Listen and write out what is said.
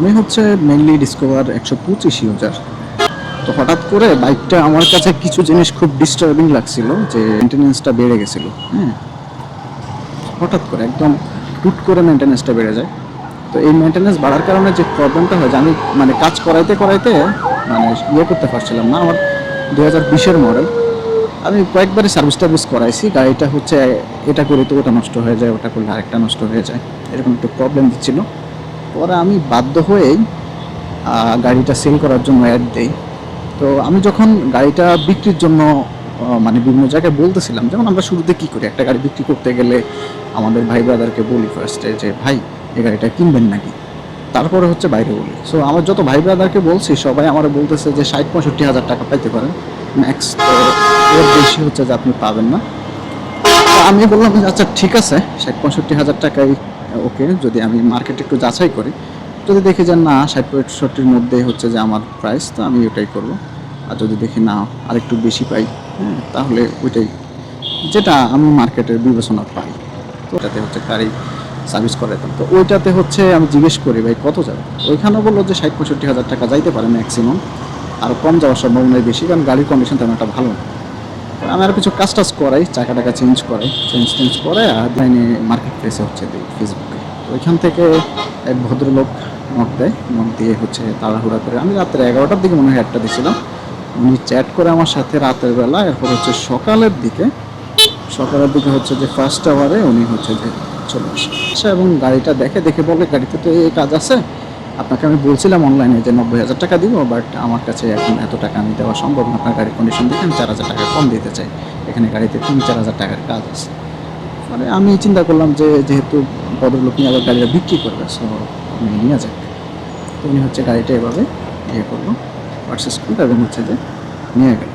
আমি হচ্ছে mainly discover একশো পঁচিশ ইউজার তো হঠাৎ করে বাইকটা আমার কাছে কিছু জিনিস খুব ডিস্টার্বিং লাগছিল, যে মেনটেনেন্সটা বেড়ে গেছিল হ্যাঁ। হঠাৎ করে একদম টুট করে মেনটেনেন্সটা বেড়ে যায়। তো এই মেনটেনেন্স বাড়ার কারণে যে প্রবলেমটা হয় যে আমি মানে কাজ করাইতে করাইতে মানে ইয়ে করতে পারছিলাম না, আমার দু হাজার বিশের মডেল আমি কয়েকবারই সার্ভিস টার্ভিস করাইছি, গাড়িটা হচ্ছে, এটা করে তো ওটা নষ্ট হয়ে যায়, ওটা করলে আরেকটা নষ্ট হয়ে যায়, এরকম একটু প্রবলেম দিচ্ছিল পরে আমি বাধ্য হয়েই গাড়িটা সেল করার জন্য অ্যাড দেই। তো আমি যখন গাড়িটা বিক্রির জন্য মানে বিভিন্ন জায়গায় বলতেছিলাম যেমন আমরা শুরুতে কী করি, একটা গাড়ি বিক্রি করতে গেলে আমাদের ভাই ব্রাদারকে বলি ফার্স্টে যে, ভাই, এই গাড়িটা কিনবেন নাকি? তারপরে হচ্ছে বাইরে বলি। সো আমার যত ভাই ব্রাদারকে বলছি, সবাই আমার বলতেছে যে, ষাট, পঁয়ষট্টি হাজার টাকা পাইতে পারেন। ম্যাক্স তো এর বেশি হচ্ছে যে, আপনি পাবেন না। আমি বললাম যে আচ্ছা ঠিক আছে, ষাট, পঁয়ষট্টি হাজার টাকাই ওকে, যদি আমি মার্কেটে একটু যাচাই করি। যদি দেখি যে না, ষাট পঁয়ষট্টির মধ্যে হচ্ছে যে আমার প্রাইস তো আমি ওটাই করব। আর যদি দেখি না, আরেকটু বেশি পাই হ্যাঁ তাহলে ওইটাই। যেটা আমি মার্কেটের বিবেচনা পাই। তো ওটাতে হচ্ছে গাড়ি সার্ভিস করাইতাম তো। ওইটাতে হচ্ছে আমি জিজ্ঞেস করি, ভাই, কত যাবে? ওইখানে বলল যে ষাট পঁয়ষট্টি হাজার টাকা যাইতে পারে ম্যাক্সিমাম আর কম যাওয়ার সম্ভাবনাই বেশি, কারণ গাড়ির কন্ডিশন তেমন একটা ভালো না। আমি আর কিছু কাজ টাজ করাই চাকা টাকা চেঞ্জ করাই চেঞ্জ টেঞ্জ করে আর লাইনে মার্কেট প্লেসে হচ্ছে দিই ফেসবুকে ওইখান থেকে এক ভদ্রলোক নক দেয় নক দিয়ে হচ্ছে তাড়াহুড়া করে। আমি রাত্রে এগারোটার দিকে মনে হয় একটা দিয়েছিলাম। উনি চ্যাট করে আমার সাথে রাতের বেলা, এরপর হচ্ছে সকালের দিকে সকালের দিকে হচ্ছে যে ফার্স্ট আওয়ারে উনি হচ্ছে যে চলে আসে। এবং গাড়িটা দেখে দেখে বলে, গাড়িতে তো এই কাজ আছে? আপনাকে আমি বলছিলাম অনলাইনে যে নব্বই হাজার টাকা দিব বাট আমার কাছে এখন এত টাকা আমি দেওয়া সম্ভব না। আপনার গাড়ির কন্ডিশন দেখে আমি চার হাজার টাকা কম দিতে চাই। এখানে গাড়িতে তিন, চার হাজার টাকার কাজ আছে। মানে আমি চিন্তা করলাম যে যেহেতু ভদ্রলোক নিয়ে আবার গাড়িটা বিক্রি করবে সো আমি নিয়ে যাক। তো উনি হচ্ছে গাড়িটা এভাবে ইয়ে করল পারচেস করল এবং হচ্ছে যে নিয়ে গেল।